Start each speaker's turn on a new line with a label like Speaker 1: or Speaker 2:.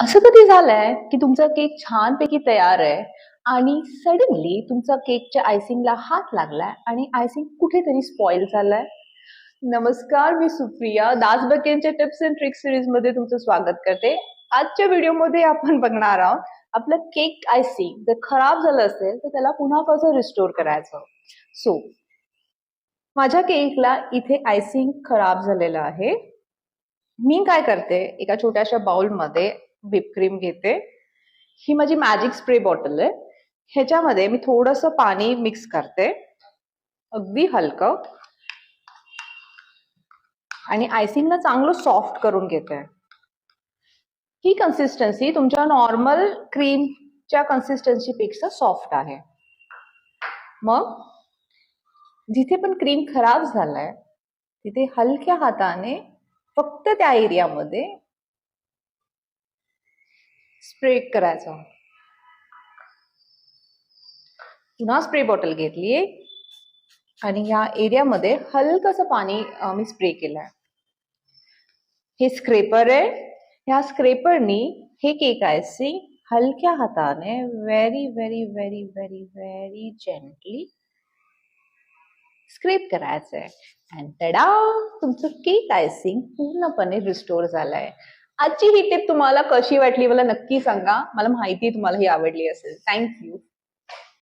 Speaker 1: असं कधी झालंय की तुमचा केक छानपैकी तयार आहे आणि सडनली तुमचा केकच्या आयसिंगला हात लागलाय आणि आयसिंग कुठेतरी स्पॉइल झालाय? नमस्कार मी सुप्रिया. दास बकेनच्या टिप्स अँड ट्रिक्स सिरीजमध्ये तुमचं स्वागत करते. आजच्या व्हिडिओमध्ये आपण बघणार आहोत आपलं केक आयसिंग जर खराब झालं असेल तर त्याला पुन्हा कसं रिस्टोर करायचं? सो माझ्या केकला इथे आयसिंग खराब झालेलं आहे. मी काय करते एका छोट्याशा बाउलमध्ये व्हिप क्रीम घेते. ही माझी मॅजिक स्प्रे बॉटल आहे. ह्याच्यामध्ये मी थोडस पाणी मिक्स करते. अगदी हलकं. आणि आयसिंगला चांगलं सॉफ्ट करून घेते. ही कन्सिस्टन्सी तुमच्या नॉर्मल क्रीमच्या कन्सिस्टन्सी पेक्षा सॉफ्ट आहे. मग जिथे पण क्रीम खराब झालाय तिथे हलक्या हाताने फक्त त्या एरियामध्ये स्प्रे करायचा. पुन्हा स्प्रे बॉटल घेतलीये. आणि या एरियामध्ये हलकंसं पाणी मी स्प्रे केलंय. हे स्क्रेपर आहे. ह्या स्क्रेपरनी हे केक आयसिंग हलक्या हाताने very very very very very gently scrape करायचं आहे अँड तडा तुमचं केक आयसिंग पूर्णपणे रिस्टोर झालंय. आजची ही टिप तुम्हाला कशी वाटली मला नक्की सांगा. मला माहिती तुम्हाला ही आवडली असेल. थँक्यू